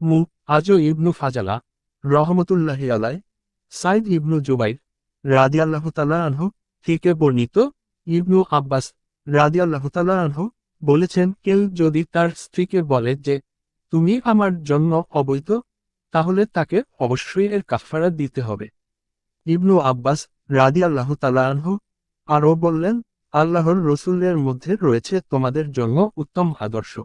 মু, আজও ইবনু ফাজালা, রহমতুল্লাহ আলাই সাইদ ইবনু জুবাইর, রাদিয়াল্লাহ তালা আনহু থেকে বর্ণিত ইবনু আব্বাস, রাদিয়াল্লাহ তালা আনহু, বলেছেন, কেউ যদি তার স্ত্রীকে বলে যে, তুমি আমার জন্য অবৈধ তাহলে তাকে অবশ্যই এর কাফারা দিতে হবে। ইবনু আব্বাস, রাদিয়াল্লাহ তালা আনহু, আরও বললেন, আল্লাহর রসুলের মধ্যে রয়েছে তোমাদের জন্য উত্তম আদর্শ।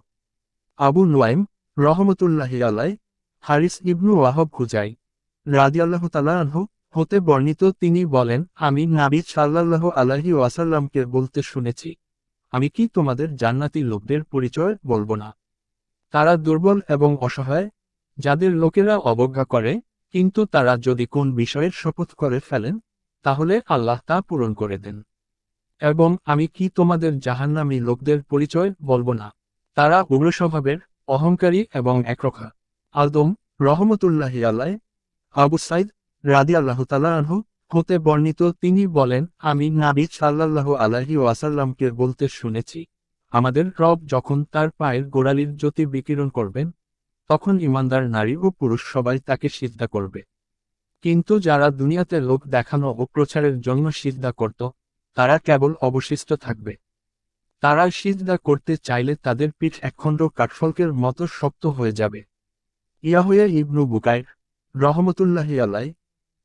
আবু নোয়াইম রহমতুল্লাহি আলাই হারিস ইবনু ওয়াহব খুজাই রাদিয়াল্লাহ তালা আনহু হতে বর্ণিত তিনি বলেন, আমি নাবিদ সাল্লাল্লাহু আলাহি ওয়াসাল্লামকে বলতে শুনেছি। আমি কি তোমাদের জান্নাতি লোকদের পরিচয় বলব না? তারা দুর্বল এবং অসহায়, যাদের লোকেরা অবজ্ঞা করে, কিন্তু তারা যদি কোন বিষয়ের শপথ করে ফেলেন, তাহলে আল্লাহ তা পূরণ করে দেন। এবং আমি কি তোমাদের জাহান্নামী লোকদের পরিচয় বলব না? তারা উগ্র স্বভাবের অহংকারী এবং একরক্ষা আদম রহমতুল্লাহি আল্লাহ আবু সাইদ রাদি আল্লাহ আনহু হতে বর্ণিত, তিনি বলেন, আমি নাবিদ সাল্লাহ আলাহি ওয়াসাল্লামকে বলতে শুনেছি, আমাদের রব যখন তার পায়ের গোড়ালির জ্যোতি বিকিরণ করবেন, তখন ইমানদার নারী ও পুরুষ সবাই তাকে সিদ্ধা করবে। কিন্তু যারা দুনিয়াতে লোক দেখানো ও প্রচারের জন্য সিদ্ধা করত, তারা কেবল অবশিষ্ট থাকবে। তারা সিজদা করতে চাইলে তাদের পিঠ একখণ্ড কাঠফলকের মতো শক্ত হয়ে যাবে। ইয়াহইয়া ইবনু বুকায় রহমতুল্লাহি আলাই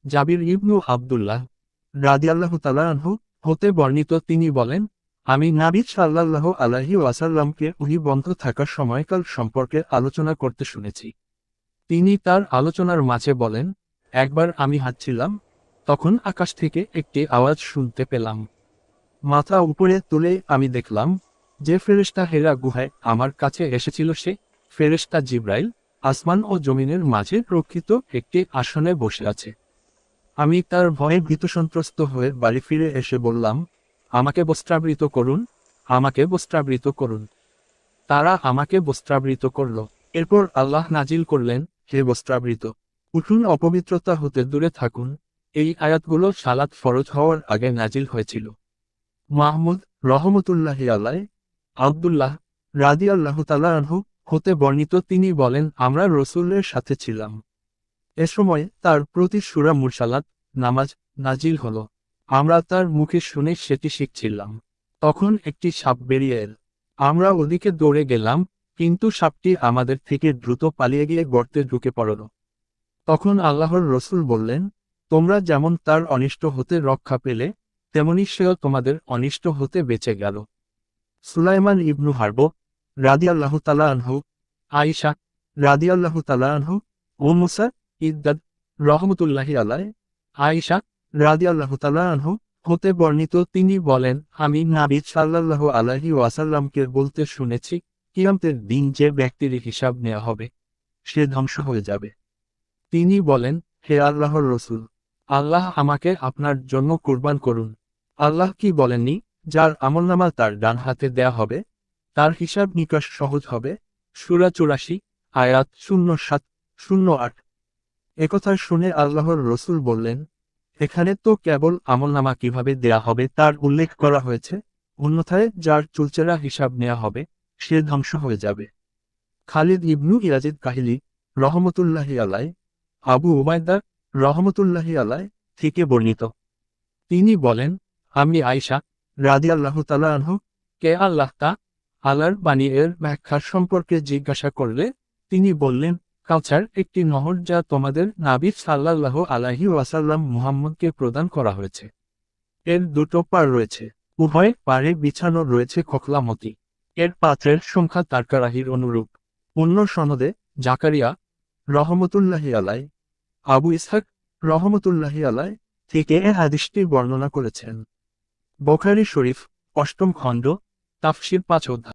জাবির ইবনু আবদুল্লাহ রাদিয়াল্লাহ তালাহু হতে বর্ণিত তিনি বলেন, আমি নাবিদ সাল্লাল্লাহ আলাহি ওয়াসাল্লামকে উহি বন্ধ থাকার সময়কাল সম্পর্কে আলোচনা করতে শুনেছি। তিনি তার আলোচনার মাঝে বলেন, একবার আমি হাঁটছিলাম, তখন আকাশ থেকে একটি আওয়াজ শুনতে পেলাম। মাথা উপরে তুলে আমি দেখলাম, যে ফেরেশতা হেরা গুহায় আমার কাছে এসেছিল সে, ফেরেশতা জিব্রাইল, আসমান ও জমিনের মাঝে প্রকৃত একটি আসনে বসে আছে। আমি তার ভয়ে ভীত সন্ত্রস্ত হয়ে বাড়ি ফিরে এসে বললাম, আমাকে বস্ত্রাবৃত করুন, আমাকে বস্ত্রাবৃত করুন। তারা আমাকে বস্ত্রাবৃত করল। এরপর আল্লাহ নাজিল করলেন, হে বস্ত্রাবৃত, উঠুন অপবিত্রতা হতে দূরে থাকুন। এই আয়াতগুলো সালাত ফরজ হওয়ার আগে নাজিল হয়েছিল। মাহমুদ রহমতুল্লাহ আল্লাহ আবদুল্লাহ রাদি আল্লাহ হতে বর্ণিত, তিনি বলেন, আমরা রসুলের সাথে ছিলাম। এ সময় তার প্রতি সুরা মুরসালাত নামাজ নাজিল হল। আমরা তার মুখে শুনে সেটি শিখছিলাম। তখন একটি সাপ বেরিয়ে এল। আমরা ওদিকে দৌড়ে গেলাম, কিন্তু সাপটি আমাদের থেকে দ্রুত পালিয়ে গিয়ে গর্তে ঢুকে পড়ল। তখন আল্লাহর রসুল বললেন, তোমরা যেমন তার অনিষ্ট হতে রক্ষা পেলে তেমনি সেও তোমাদের অনিষ্ট হতে বেঁচে গেল। সুলাইমান ইবনু হারব রাদিয়াল্লাহ তালা আনহু আইসা রাদিয়াল্লাহ তালা আনহু ও মুসা ইদ্দাদ রহমতুল্লাহি আলাই আইসা রাদিয়াল্লাহ তালা আনহু হতে বর্ণিত তিনি বলেন, আমি নাবিদ সাল্লাল্লাহ আলাহি ওয়াসাল্লামকে বলতে শুনেছি, কিয়ামতের দিন যে ব্যক্তির হিসাব নেওয়া হবে, সে ধ্বংস হয়ে যাবে। তিনি বলেন, হে আল্লাহর রসুল, আল্লাহ আমাকে আপনার জন্য কুরবান করুন। আল্লাহ কি বলেননি? যার আমলনামা তার ডান হাতে দেয়া হবে, তার হিসাব নিকাশ সহজ হবে। সুরা চুরাশি, আয়াত শূন্য সাত, শূন্য আট। একথা শুনে আল্লাহর রসুল বললেন, এখানে তো কেবল আমলনামা কীভাবে দেয়া হবে তার উল্লেখ করা হয়েছে, অন্যথায় যার চুলচেরা হিসাব নেওয়া হবে, সে ধ্বংস হয়ে যাবে। খালিদ ইবনু ইয়াজিদ কাহিলি, রহমতুল্লাহি আলাই আবু উবায়দা রহমতুল্লাহি আলাই থেকে বর্ণিত। তিনি বলেন আমি আয়সা রাদি আল্লাহ আনহু। কে আল্লাহ তা আল্লাহর বাণী এর ব্যাখ্যার সম্পর্কে জিজ্ঞাসা করলে তিনি বললেন কাউচার একটি নহর যা তোমাদের নাবিদ সাল্লাল্লাহু আলাহি ওয়াসাল্লাম মুহাম্মদকে প্রদান করা হয়েছে। এর দুটো পার রয়েছে, উভয় পারে বিছানো রয়েছে খোকলামতি। এর পাত্রের সংখ্যা তারকারাহির অনুরূপ। অন্য সনদে, জাকারিয়া রহমতুল্লাহি আলাই আবু ইসহাক রহমতুল্লাহি আলাই থেকে এ হাদিসটি বর্ণনা করেছেন। বখারি শরীফ অষ্টম খণ্ড তাফসির পাঁচ অধ্যায়।